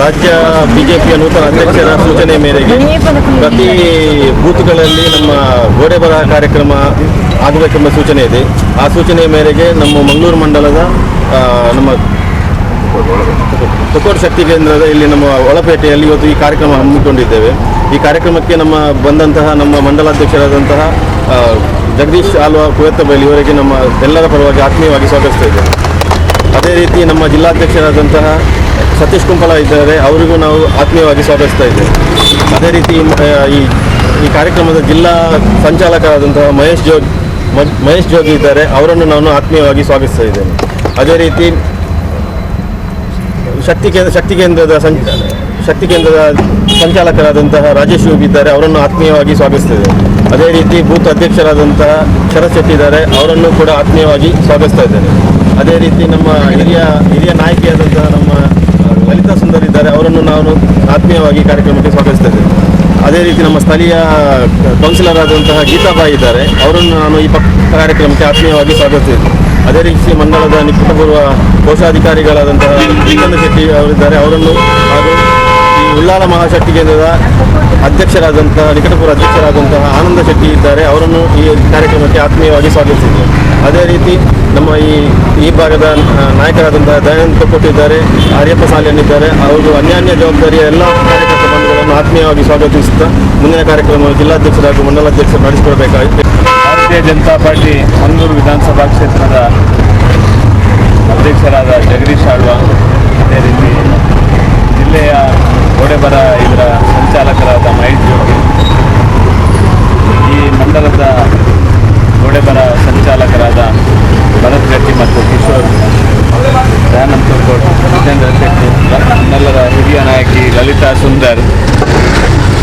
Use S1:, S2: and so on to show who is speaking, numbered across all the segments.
S1: ರಾಜ್ಯ ಬಿಜೆಪಿಯ ನೂತನ ಅಧ್ಯಕ್ಷರ ಸೂಚನೆ ಮೇರೆಗೆ ಪ್ರತಿ ಬೂತ್ಗಳಲ್ಲಿ ನಮ್ಮ ಗೋಡೆ ಬರಹ ಕಾರ್ಯಕ್ರಮ ಆಗಬೇಕೆಂಬ ಸೂಚನೆ ಇದೆ. ಆ ಸೂಚನೆ ಮೇರೆಗೆ ನಮ್ಮ ಮಂಗಳೂರು ಮಂಡಲದ ನಮ್ಮ ತುಕೋಟ್ ಶಕ್ತಿ ಕೇಂದ್ರದ ಇಲ್ಲಿ ನಮ್ಮ ಒಳಪೇಟೆಯಲ್ಲಿ ಇವತ್ತು ಈ ಕಾರ್ಯಕ್ರಮ ಹಮ್ಮಿಕೊಂಡಿದ್ದೇವೆ. ಈ ಕಾರ್ಯಕ್ರಮಕ್ಕೆ ನಮ್ಮ ಬಂದಂತಹ ನಮ್ಮ ಮಂಡಲಾಧ್ಯಕ್ಷರಾದಂತಹ ಜಗದೀಶ್ ಆಲ್ವಾ ಕುವೆತ್ತಬೈಲಿ ಇವರಿಗೆ ನಮ್ಮ ಎಲ್ಲರ ಪರವಾಗಿ ಆತ್ಮೀಯವಾಗಿ ಸ್ವಾಗತಿಸ್ತಾ ಇದ್ದೇವೆ ಅದೇ ರೀತಿ ನಮ್ಮ ಜಿಲ್ಲಾಧ್ಯಕ್ಷರಾದಂತಹ ಸತೀಶ್ ಕುಂಪಲ ಇದ್ದಾರೆ, ಅವರಿಗೂ ನಾವು ಆತ್ಮೀಯವಾಗಿ ಸ್ವಾಗತಿಸ್ತಾ ಇದ್ದೇವೆ. ಅದೇ ರೀತಿ ಈ ಈ ಕಾರ್ಯಕ್ರಮದ ಜಿಲ್ಲಾ ಸಂಚಾಲಕರಾದಂತಹ ಮಹೇಶ್ ಜೋಗಿ ಮಹೇಶ್ ಜೋಗಿ ಇದ್ದಾರೆ, ಅವರನ್ನು ನಾನು ಆತ್ಮೀಯವಾಗಿ ಸ್ವಾಗತಿಸ್ತಾ ಇದ್ದೇನೆ. ಅದೇ ರೀತಿ, ಶಕ್ತಿ ಕೇಂದ್ರ, ಶಕ್ತಿ ಕೇಂದ್ರದ ಸಂ, ಶಕ್ತಿ ಕೇಂದ್ರದ ಸಂಚಾಲಕರಾದಂತಹ ರಾಜೇಶ್ ಯೋಗಿ ಇದ್ದಾರೆ, ಅವರನ್ನು ಆತ್ಮೀಯವಾಗಿ ಸ್ವಾಗತಿಸ್ತಿದೆ ಅದೇ ರೀತಿ, ಬೂತ್ ಅಧ್ಯಕ್ಷರಾದಂತಹ ಶರತ್ ಶೆಟ್ಟಿ ಇದ್ದಾರೆ, ಅವರನ್ನು ಕೂಡ ಆತ್ಮೀಯವಾಗಿ ಸ್ವಾಗತಿಸ್ತಾ ಇದ್ದೇನೆ. ಅದೇ ರೀತಿ, ನಮ್ಮ ಹಿರಿಯ ಹಿರಿಯ ನಾಯಕಿಯಾದಂತಹ ನಮ್ಮ ಲಲಿತಾ ಸುಂದರ್ ಇದ್ದಾರೆ, ಅವರನ್ನು ನಾನು ಆತ್ಮೀಯವಾಗಿ ಕಾರ್ಯಕ್ರಮಕ್ಕೆ ಸ್ವಾಗತಿಸ್ತಾ ಇದ್ದೇನೆ ಅದೇ ರೀತಿ ನಮ್ಮ ಸ್ಥಳೀಯ ಕೌನ್ಸಿಲರ್ ಆದಂತಹ ಗೀತಾಬಾಯಿ ಇದ್ದಾರೆ, ಅವರನ್ನು ನಾನು ಈ ಕಾರ್ಯಕ್ರಮಕ್ಕೆ ಆತ್ಮೀಯವಾಗಿ ಸ್ವಾಗತಿಸಿದ್ದೇನೆ ಅದೇ ರೀತಿ ಮಂಡಳದ ನಿಕಟಪೂರ್ವ ಕೋಶಾಧಿಕಾರಿಗಳಾದಂತಹ ಶೆಟ್ಟಿ ಅವರಿದ್ದಾರೆ, ಅವರನ್ನು ಹಾಗೂ ಈ ಉಳ್ಳಾಲ ಮಹಾಶಕ್ತಿ ಕೇಂದ್ರದ ಅಧ್ಯಕ್ಷರಾದಂತಹ, ನಿಕಟಪುರ ಅಧ್ಯಕ್ಷರಾದಂತಹ ಆನಂದ ಶೆಟ್ಟಿ ಇದ್ದಾರೆ. ಅವರನ್ನು ಈ ಕಾರ್ಯಕ್ರಮಕ್ಕೆ ಆತ್ಮೀಯವಾಗಿ ಸ್ವಾಗತಿಸಿದ್ದೇವೆ. ಅದೇ ರೀತಿ ನಮ್ಮ ಈ ಈ ಭಾಗದ ನಾಯಕರಾದಂತಹ ದಯಾನಂದ ಕೊಟ್ಟಿದ್ದಾರೆ ಆರ್ಯಪ್ಪ ಸಾಲಿಯನ್ನಿದ್ದಾರೆ ಅವರು ಅನ್ಯಾನ್ಯ ಜವಾಬ್ದಾರಿಯ ಎಲ್ಲ ಕಾರ್ಯಕರ್ತ ಆತ್ಮೀಯವಾಗಿ ಸ್ವಾಗತಿಸುತ್ತಾ ಮುಂದಿನ ಕಾರ್ಯಕ್ರಮ ಜಿಲ್ಲಾಧ್ಯಕ್ಷರು ಹಾಗೂ ಮಂಡಲಾಧ್ಯಕ್ಷರು ನಡೆಸಿಕೊಡಬೇಕಾಗಿದೆ
S2: ಭಾರತೀಯ ಜನತಾ ಪಾರ್ಟಿ ಮಂಗಳೂರು ವಿಧಾನಸಭಾ ಕ್ಷೇತ್ರದ ಅಧ್ಯಕ್ಷರಾದ ಜಗದೀಶ್ ಆಳ್ವ. ಅದೇ ರೀತಿ ಜಿಲ್ಲೆಯ ಗೋಡೆಬರ ಇದರ ಸಂಚಾಲಕರಾದ ಮಹೇಶ್ ಜೋಗಿ. ಈ ಮಂಡಲದ ಗೋಡೆಬರ ಸಂಚಾಲಕರಾದ ಭರತ್ ಗಟ್ಟಿ ಮತ್ತು ಕಿಶೋರ್ ದಯಾನಂದ್ ತುರ್ಕೋಟ್ ಜಿತೇಂದ್ರ ಶೆಟ್ಟಿ ಮಂಡಲದ ಹಿರಿಯ ನಾಯಕಿ ಲಲಿತಾ ಸುಂದರ್,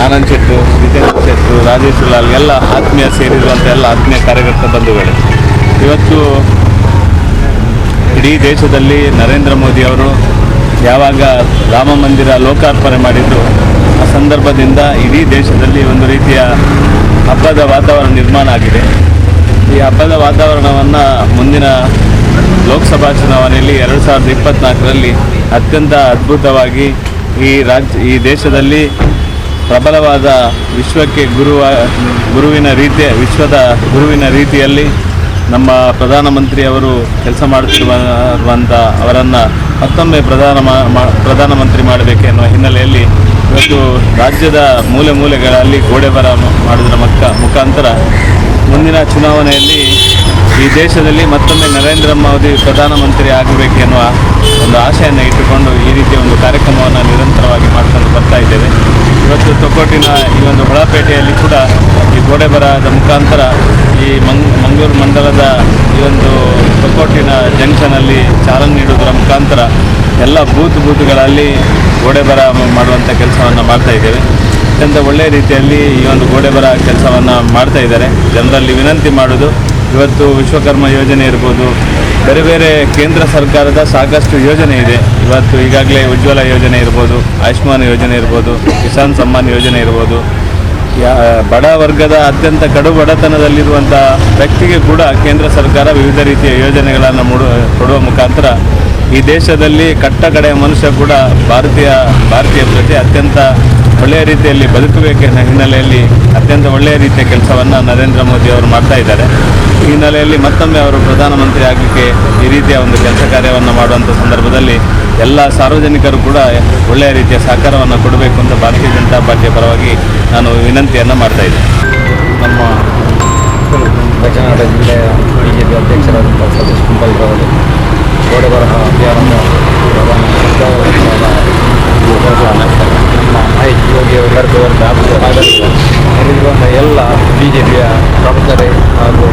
S2: ಆನಂದ್ ಶೆಟ್ಟು, ಜಿತೇಂದ್ರ ಶೆಟ್ಟು, ರಾಜೇಶ್ ಲಾಲ್, ಎಲ್ಲ ಆತ್ಮೀಯ ಸೇರಿರುವಂಥ ಎಲ್ಲ ಆತ್ಮೀಯ ಕಾರ್ಯಕರ್ತ ಬಂಧುಗಳು. ಇವತ್ತು ಇಡೀ ದೇಶದಲ್ಲಿ ನರೇಂದ್ರ ಮೋದಿ ಅವರು ಯಾವಾಗ ರಾಮ ಮಂದಿರ ಲೋಕಾರ್ಪಣೆ ಮಾಡಿದ್ರು ಆ ಸಂದರ್ಭದಿಂದ ಇಡೀ ದೇಶದಲ್ಲಿ ಒಂದು ರೀತಿಯ ಹಬ್ಬದ ವಾತಾವರಣ ನಿರ್ಮಾಣ ಆಗಿದೆ. ಈ ಹಬ್ಬದ ವಾತಾವರಣವನ್ನು ಮುಂದಿನ ಲೋಕಸಭಾ ಚುನಾವಣೆಯಲ್ಲಿ ಎರಡು ಸಾವಿರದ ಇಪ್ಪತ್ನಾಲ್ಕರಲ್ಲಿ ಅತ್ಯಂತ ಅದ್ಭುತವಾಗಿ ಈ ರಾಜ್ಯ, ಈ ದೇಶದಲ್ಲಿ ಪ್ರಬಲವಾದ ವಿಶ್ವಕ್ಕೆ ಗುರುವ, ಗುರುವಿನ ರೀತಿಯ, ವಿಶ್ವದ ಗುರುವಿನ ರೀತಿಯಲ್ಲಿ ನಮ್ಮ ಪ್ರಧಾನಮಂತ್ರಿ ಅವರು ಕೆಲಸ ಮಾಡುತ್ತಿರುವಂಥ ಅವರನ್ನು ಮತ್ತೊಮ್ಮೆ ಪ್ರಧಾನ ಮಾ- ಮಾ- ಪ್ರಧಾನಮಂತ್ರಿ ಮಾಡಬೇಕೆನ್ನುವ ಹಿನ್ನೆಲೆಯಲ್ಲಿ ಇವತ್ತು ರಾಜ್ಯದ ಮೂಲೆ ಮೂಲೆಗಳಲ್ಲಿ ಗೋಡೆ ಬರ ಮಾಡಿದ್ರ ಮಕ್ಕ ಮುಖಾಂತರ ಮುಂದಿನ ಚುನಾವಣೆಯಲ್ಲಿ ಈ ದೇಶದಲ್ಲಿ ಮತ್ತೊಮ್ಮೆ ನರೇಂದ್ರ ಮೋದಿ ಪ್ರಧಾನಮಂತ್ರಿ ಆಗಬೇಕೆನ್ನುವ ಒಂದು ಆಶೆಯನ್ನು ಇಟ್ಟುಕೊಂಡು ಈ ರೀತಿಯ ಒಂದು ಕಾರ್ಯಕ್ರಮವನ್ನು ನಿರಂತರವಾಗಿ ಮಾಡ್ಕೊಂಡು ಬರ್ತಾ ಇದ್ದೇವೆ. ಇವತ್ತು ತೊಕ್ಕೋಟಿನ ಈ ಒಂದು ಹೊಳಪೇಟೆಯಲ್ಲಿ ಕೂಡ ಈ ಗೋಡೆ ಬರಹದ ಮುಖಾಂತರ ಈ ಮಂಗ್, ಮಂಗಳೂರು ಮಂಡಲದ ಈ ಒಂದು ತೊಕ್ಕೋಟಿನ ಜಂಕ್ಷನಲ್ಲಿ ಚಾಲನೆ ನೀಡುವುದರ ಮುಖಾಂತರ ಎಲ್ಲ ಬೂತ್ ಬೂತ್ಗಳಲ್ಲಿ ಗೋಡೆ ಬರ ಮಾಡುವಂಥ ಕೆಲಸವನ್ನು ಮಾಡ್ತಾ ಇದ್ದೇವೆ. ಅತ್ಯಂತ ಒಳ್ಳೆಯ ರೀತಿಯಲ್ಲಿ ಈ ಒಂದು ಗೋಡೆ ಬರ ಕೆಲಸವನ್ನು ಮಾಡ್ತಾ ಇದ್ದಾರೆ. ಜನರಲ್ಲಿ ವಿನಂತಿ ಮಾಡೋದು, ಇವತ್ತು ವಿಶ್ವಕರ್ಮ ಯೋಜನೆ ಇರ್ಬೋದು, ಬೇರೆ ಬೇರೆ ಕೇಂದ್ರ ಸರ್ಕಾರದ ಸಾಕಷ್ಟು ಯೋಜನೆ ಇದೆ. ಇವತ್ತು ಈಗಾಗಲೇ ಉಜ್ವಲ ಯೋಜನೆ ಇರ್ಬೋದು, ಆಯುಷ್ಮಾನ್ ಯೋಜನೆ ಇರ್ಬೋದು, ಕಿಸಾನ್ ಸಮ್ಮಾನ್ ಯೋಜನೆ ಇರ್ಬೋದು. ಯಾ, ಬಡ ವರ್ಗದ ಅತ್ಯಂತ ಕಡು ಬಡತನದಲ್ಲಿರುವಂಥ ವ್ಯಕ್ತಿಗೆ ಕೂಡ ಕೇಂದ್ರ ಸರ್ಕಾರ ವಿವಿಧ ರೀತಿಯ ಯೋಜನೆಗಳನ್ನು ಮೂಡ, ಕೊಡುವ ಮುಖಾಂತರ ಈ ದೇಶದಲ್ಲಿ ಕಟ್ಟ ಕಡೆಯ ಮನುಷ್ಯ ಕೂಡ ಭಾರತೀಯ ಭಾರತೀಯ ಪ್ರಜೆ ಅತ್ಯಂತ ಒಳ್ಳೆಯ ರೀತಿಯಲ್ಲಿ ಬದುಕಬೇಕೆನ್ನ ಹಿನ್ನೆಲೆಯಲ್ಲಿ ಅತ್ಯಂತ ಒಳ್ಳೆಯ ರೀತಿಯ ಕೆಲಸವನ್ನು ನರೇಂದ್ರ ಮೋದಿ ಅವರು ಮಾಡ್ತಾ ಇದ್ದಾರೆ. ಈ ಹಿನ್ನೆಲೆಯಲ್ಲಿ ಮತ್ತೊಮ್ಮೆ ಅವರು ಪ್ರಧಾನಮಂತ್ರಿ ಆಗಲಿಕ್ಕೆ ಈ ರೀತಿಯ ಒಂದು ಕೆಲಸ ಕಾರ್ಯವನ್ನು ಮಾಡುವಂಥ ಸಂದರ್ಭದಲ್ಲಿ ಎಲ್ಲ ಸಾರ್ವಜನಿಕರು ಕೂಡ ಒಳ್ಳೆಯ ರೀತಿಯ ಸಹಕಾರವನ್ನು ಕೊಡಬೇಕು ಅಂತ ಭಾರತೀಯ ಜನತಾ ಪಾರ್ಟಿಯ ಪರವಾಗಿ ನಾನು ವಿನಂತಿಯನ್ನು ಮಾಡ್ತಾ ಇದ್ದೆ
S3: ನಮ್ಮ ದಕ್ಷಿಣ ಜಿಲ್ಲೆಯ ಬಿ ಜೆ ಪಿ ಅಧ್ಯಕ್ಷರಾದಂಥ ಸತೀಶ್ ಕುಂಬಲ್ರವರು ಗೋಡೆ ಬರಹ ಅಭಿಯಾನದ ಪ್ರಧಾನ ಸಂಚಾಲಕರಾದ ನಮ್ಮ ಮಹೇಶ್ ಯೋಗಿ ಅವರ ಆಗಲಿದೆ ಎಲ್ಲ ಬಿ ಜೆ ಪಿಯ ಪ್ರಮುಖರೇ ಹಾಗೂ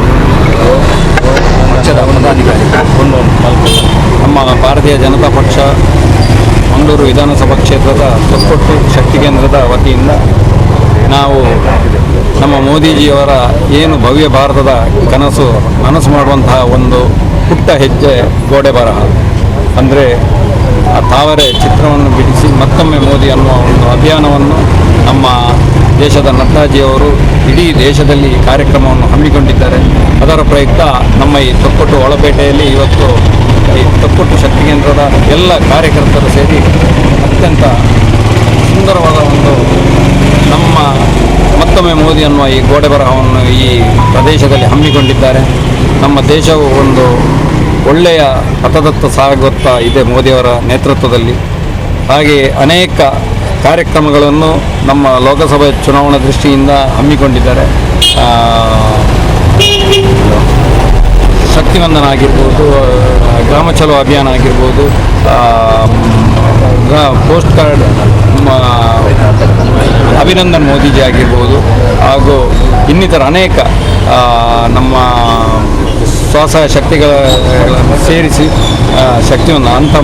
S3: ಪಕ್ಷದ ಪದಾಧಿಕಾರಿ ಒಂದು ನಮ್ಮ ಭಾರತೀಯ ಜನತಾ ಪಕ್ಷ ಮಂಗಳೂರು ವಿಧಾನಸಭಾ ಕ್ಷೇತ್ರದ ತೊಕ್ಕೊಟ್ಟು ಶಕ್ತಿ ಕೇಂದ್ರದ ವತಿಯಿಂದ ನಾವು ನಮ್ಮ ಮೋದಿಜಿಯವರ ಏನು ಭವ್ಯ ಭಾರತದ ಕನಸು ನನಸು ಮಾಡುವಂತಹ ಒಂದು ಪುಟ್ಟ ಹೆಜ್ಜೆ ಗೋಡೆ ಬರಹ. ಅಂದರೆ ಆ ತಾವರೆ ಚಿತ್ರವನ್ನು ಬಿಡಿಸಿ ಮತ್ತೊಮ್ಮೆ ಮೋದಿ ಅನ್ನುವ ಒಂದು ಅಭಿಯಾನವನ್ನು ನಮ್ಮ ದೇಶದ ನಡ್ಡಾಜಿಯವರು ಇಡೀ ದೇಶದಲ್ಲಿ ಕಾರ್ಯಕ್ರಮವನ್ನು ಹಮ್ಮಿಕೊಂಡಿದ್ದಾರೆ. ಅದರ ಪ್ರಯುಕ್ತ ನಮ್ಮ ಈ ತೊಕ್ಕೊಟ್ಟು ಒಳಪೇಟೆಯಲ್ಲಿ ಇವತ್ತು ಈ ತೊಕ್ಕೊಟ್ಟು ಶಕ್ತಿ ಕೇಂದ್ರದ ಎಲ್ಲ ಕಾರ್ಯಕರ್ತರು ಸೇರಿ ಅತ್ಯಂತ ಸುಂದರವಾದ ಒಂದು ನಮ್ಮ ಮತ್ತೊಮ್ಮೆ ಮೋದಿ ಅನ್ನುವ ಈ ಗೋಡೆ ಬರಹವನ್ನು ಈ ಪ್ರದೇಶದಲ್ಲಿ ಹಮ್ಮಿಕೊಂಡಿದ್ದಾರೆ. ನಮ್ಮ ದೇಶವು ಒಂದು ಒಳ್ಳೆಯ ಪಥದತ್ತ ಸಾಗುತ್ತಾ ಇದೆ ಮೋದಿಯವರ ನೇತೃತ್ವದಲ್ಲಿ. ಹಾಗೆ ಅನೇಕ ಕಾರ್ಯಕ್ರಮಗಳನ್ನು ನಮ್ಮ ಲೋಕಸಭೆ ಚುನಾವಣಾ ದೃಷ್ಟಿಯಿಂದ ಹಮ್ಮಿಕೊಂಡಿದ್ದಾರೆ. ಶಕ್ತಿವಂದನ ಆಗಿರ್ಬೋದು ಗ್ರಾಮ ಚಲೋ ಅಭಿಯಾನ ಆಗಿರ್ಬೋದು ಪೋಸ್ಟ್ ಕಾರ್ಡ್ ಅಭಿನಂದನ್ ಮೋದಿಜಿ ಆಗಿರ್ಬೋದು, ಹಾಗೂ ಇನ್ನಿತರ ಅನೇಕ ನಮ್ಮ ಸ್ವಸಹಾಯ ಶಕ್ತಿಗಳನ್ನು ಸೇರಿಸಿ ಶಕ್ತಿಯನ್ನು ಅಂಥ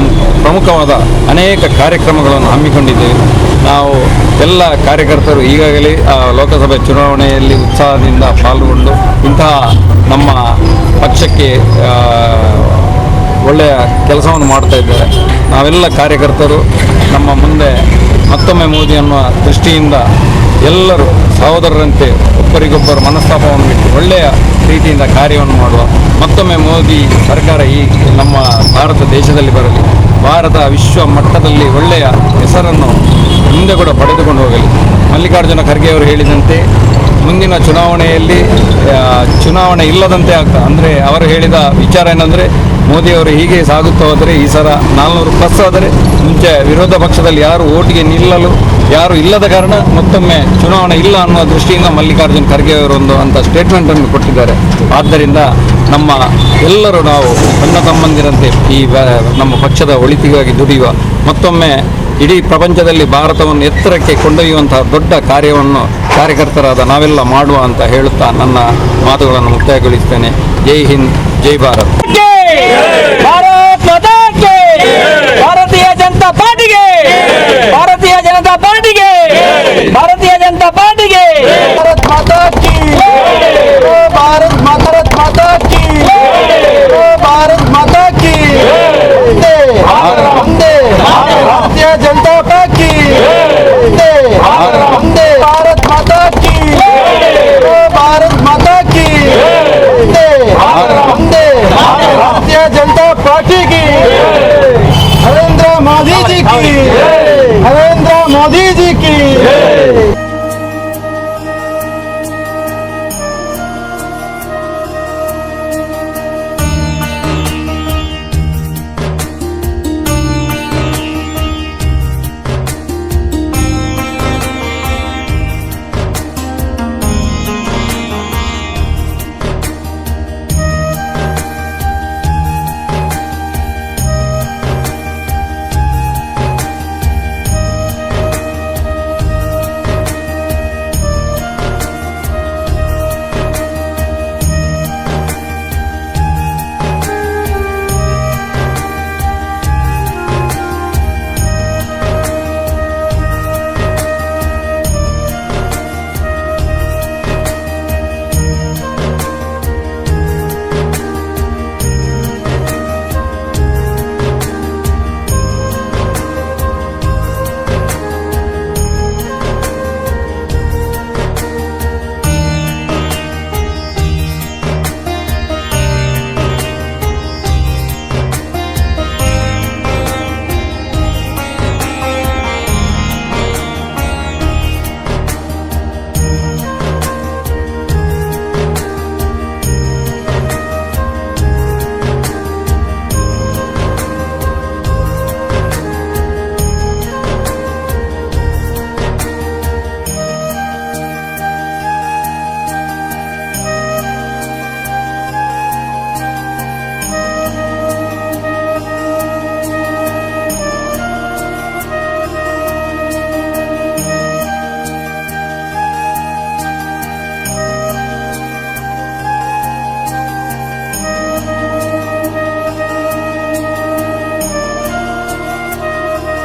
S3: ಪ್ರಮುಖವಾದ ಅನೇಕ ಕಾರ್ಯಕ್ರಮಗಳನ್ನು ಹಮ್ಮಿಕೊಂಡಿದ್ದೇವೆ. ನಾವು ಎಲ್ಲ ಕಾರ್ಯಕರ್ತರು ಈಗಾಗಲೇ ಲೋಕಸಭೆ ಚುನಾವಣೆಯಲ್ಲಿ ಉತ್ಸಾಹದಿಂದ ಪಾಲ್ಗೊಂಡು, ಇಂತಹ ನಮ್ಮ ಪಕ್ಷಕ್ಕೆ ಒಳ್ಳೆಯ ಕೆಲಸವನ್ನು ಮಾಡ್ತಾ ಇದ್ದಾರೆ. ನಾವೆಲ್ಲ ಕಾರ್ಯಕರ್ತರು, ನಮ್ಮ ಮುಂದೆ ಮತ್ತೊಮ್ಮೆ ಮೋದಿ ಅನ್ನುವ ದೃಷ್ಟಿಯಿಂದ ಎಲ್ಲರೂ ಸಹೋದರರಂತೆ ಒಬ್ಬರಿಗೊಬ್ಬರು ಮನಸ್ತಾಪವನ್ನು ಇಟ್ಟು ಒಳ್ಳೆಯ ರೀತಿಯಿಂದ ಕಾರ್ಯವನ್ನು ಮಾಡುವ ಮತ್ತೊಮ್ಮೆ ಮೋದಿ ಸರ್ಕಾರ ಈ ನಮ್ಮ ಭಾರತ ದೇಶದಲ್ಲಿ ಬರಲಿ, ಭಾರತ ವಿಶ್ವ ಮಟ್ಟದಲ್ಲಿ ಒಳ್ಳೆಯ ಹೆಸರನ್ನು ಮುಂದೆ ಕೂಡ ಪಡೆದುಕೊಂಡು ಹೋಗಲಿ. ಮಲ್ಲಿಕಾರ್ಜುನ ಖರ್ಗೆ ಅವರು ಹೇಳಿದಂತೆ, ಮುಂದಿನ ಚುನಾವಣೆಯಲ್ಲಿ ಚುನಾವಣೆ ಇಲ್ಲದಂತೆ ಆಗ್ತದೆ ಅಂದರೆ ಅವರು ಹೇಳಿದ ವಿಚಾರ ಏನಂದರೆ ಮೋದಿಯವರು ಹೀಗೆ ಸಾಗುತ್ತಾ ಹೋದರೆ ಈ ಸಲ ನಾಲ್ನೂರು ಪ್ಲಸ್ ಆದರೆ ಮುಂಚೆ ವಿರೋಧ ಪಕ್ಷದಲ್ಲಿ ಯಾರು ಓಟಿಗೆ ನಿಲ್ಲಲು, ಯಾರು ಇಲ್ಲದ ಕಾರಣ ಮತ್ತೊಮ್ಮೆ ಚುನಾವಣೆ ಇಲ್ಲ ಅನ್ನುವ ದೃಷ್ಟಿಯಿಂದ ಮಲ್ಲಿಕಾರ್ಜುನ್ ಖರ್ಗೆ ಅವರು ಒಂದು ಅಂತ ಸ್ಟೇಟ್ಮೆಂಟನ್ನು ಕೊಟ್ಟಿದ್ದಾರೆ. ಆದ್ದರಿಂದ ನಮ್ಮ ಎಲ್ಲರೂ ನಾವು ಸಣ್ಣ ತಮ್ಮಂದಿರಂತೆ ಈ ನಮ್ಮ ಪಕ್ಷದ ಒಳಿತಿಗಾಗಿ ದುಡಿಯುವ, ಮತ್ತೊಮ್ಮೆ ಇಡೀ ಪ್ರಪಂಚದಲ್ಲಿ ಭಾರತವನ್ನು ಎತ್ತರಕ್ಕೆ ಕೊಂಡೊಯ್ಯುವಂತಹ ದೊಡ್ಡ ಕಾರ್ಯವನ್ನು ಕಾರ್ಯಕರ್ತರಾದ ನಾವೆಲ್ಲ ಮಾಡುವ ಅಂತ ಹೇಳುತ್ತಾ ನನ್ನ ಮಾತುಗಳನ್ನು ಮುಕ್ತಾಯಗೊಳಿಸ್ತೇನೆ. ಜೈ ಹಿಂದ್, ಜೈ ಭಾರತ್.
S4: ಭಾರತ್ ಮಾತಾಕ್ಕೆ! ಭಾರತೀಯ ಜನತಾ ಪಾರ್ಟಿಗೆ! ಭಾರತೀಯ ಜನತಾ ಪಾರ್ಟಿಗೆ! ಭಾರತೀಯ ಜನತಾ ಪಾರ್ಟಿಗೆ! मोदी जी की